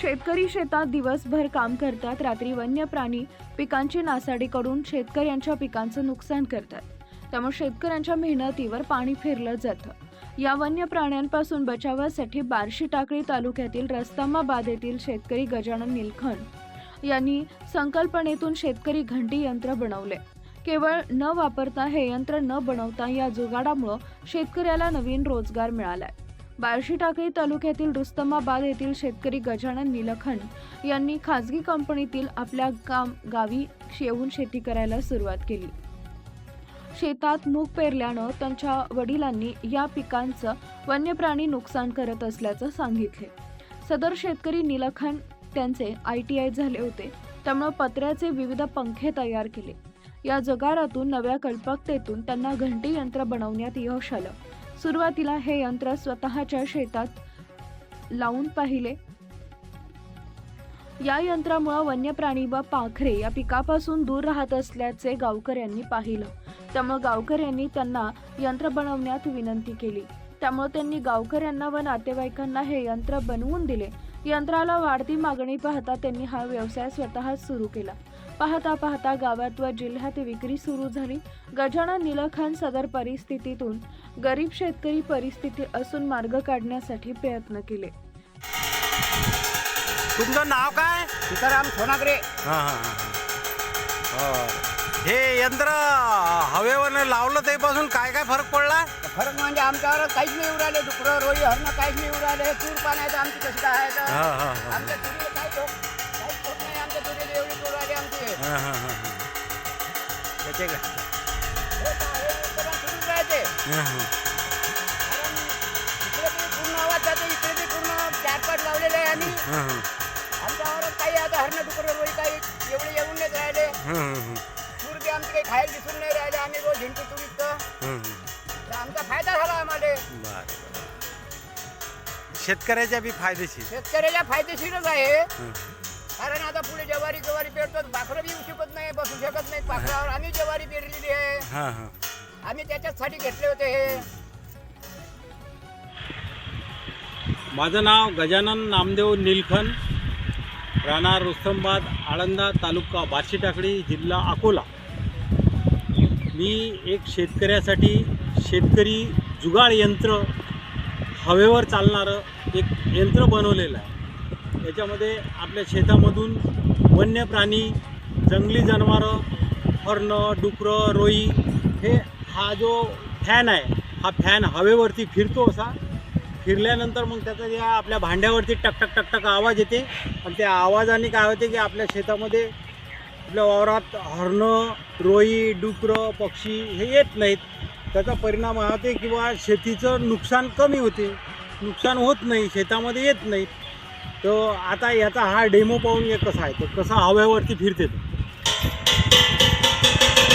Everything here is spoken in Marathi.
शेतकरी शेतात दिवसभर काम करतात रात्री वन्य प्राणी पिकांची नासाडी करून शेतकऱ्यांच्या पिकांचं नुकसान करतात. त्यामुळे शेतकऱ्यांच्या मेहनतीवर पाणी फिरलं जातं. या वन्य प्राण्यांपासून बचावासाठी बार्शी टाकळी तालुक्यातील रस्तामाबाद येथील शेतकरी गजानन निलखन यांनी संकल्पनेतून शेतकरी घंटी यंत्र बनवले. केवळ न वापरता हे यंत्र न बनवता या जुगाडामुळं शेतकऱ्याला नवीन रोजगार मिळालाय. बार्शी टाकळी तालुक्यातील रुस्तमाबाद येथील शेतकरी गजानन निलखन यांनी खाजगी कंपनीतील आपल्या काम गावी येऊन शेती करायला सुरुवात केली. शेतात मूग पेरल्यानं त्यांच्या वडिलांनी या पिकांचं वन्यप्राणी नुकसान करत असल्याचं सांगितले. सदर शेतकरी निलखन त्यांचे आय टी आय झाले होते त्यामुळे पत्र्याचे विविध पंखे तयार केले. या जगारातून नव्या कल्पकतेतून त्यांना घंटी यंत्र बनवण्यात यश आलं. सुरुवातीला हे यंत्र स्वतःच्या शेतात लावून पाहिले. या यंत्रामुळे वन्य प्राणी व पाखरे या पिकापासून दूर राहत असल्याचे गावकऱ्यांनी पाहिलं. त्यामुळे गावकऱ्यांनी त्यांना यंत्र बनवण्यात विनंती केली. त्यामुळे त्यांनी गावकऱ्यांना व नातेवाईकांना हे यंत्र बनवून दिले. यंत्राला वाढती मागणी पाहता त्यांनी हा व्यवसाय स्वतःच सुरू केला. पाहता पाहता गावात व जिल्ह्यात विक्री सुरू झाली. गजानन निलखान सदर परिस्थितीतून गरीब शेतकरी परिस्थिती असून मार्ग काढण्यासाठी प्रयत्न केले. तुमचं नाव काय? सीताराम सोनागरे. हां हां हां हे. यंत्र हवेवर लावलं तेपासून काय काय फरक पडला? फरक म्हणजे आमच्यावर काहीच नाही राहिले डुकरं रोई हरणं काहीच नाही राहिले तूर पाण्याचं आमची कशी काय आहे? तर हां हां हां. आमच्या तुरीला ठोक हां हां हां हां. त्याचे हे हे. हां हां. पूर्ण आवाज जाते इकडे पूर्ण चार लावलेले आहे आम्ही हां हां आमच्यावर काही आता हरणं डुकरं रोई काही एवढे येऊन नाही राहिले हां. हां आमची काही खायला दिसून नाही राहिले आम्ही रोज हिंडतो हां. तर आमचा फायदा झाला आम्हाला बरं. शेतकऱ्याच्या बी फायदेशीर. शेतकऱ्याला फायदेशीरच आहे. हं. कारण आता पुढे ज्वारी ज्वारी पेरतो भाकरं हां हां. आम्ही त्याच्याचसाठी घेतले होते हे. माझं नाव गजानन नामदेव निलखन राहणार रुस्तंबाद आळंदा तालुका बार्शी टाकळी जिल्हा अकोला. मी एक शेतकऱ्यासाठी शेतकरी जुगाड यंत्र हवेवर चालणारं एक यंत्र बनवलेलं आहे. याच्यामध्ये आपल्या शेतामधून वन्य प्राणी जंगली जनावरं हरणं डुकरं रोई हे हा जो फॅन आहे हा फॅन हवेवरती फिरतो असा. फिरल्यानंतर मग त्याचा या आपल्या भांड्यावरती टक टक टक टक आवाज येते. आणि त्या आवाजाने काय होते की आपल्या शेतामध्ये आपल्या वावरात हरणं रोई डुकरं पक्षी हे येत नाहीत. त्याचा परिणाम हा होते किंवा शेतीचं नुकसान कमी होते. नुकसान होत नाही शेतामध्ये येत नाहीत. तर आता याचा हा डेमो पाहून हे कसा आहे? तर कसा हव्यावरती फिरते तो? Thank you.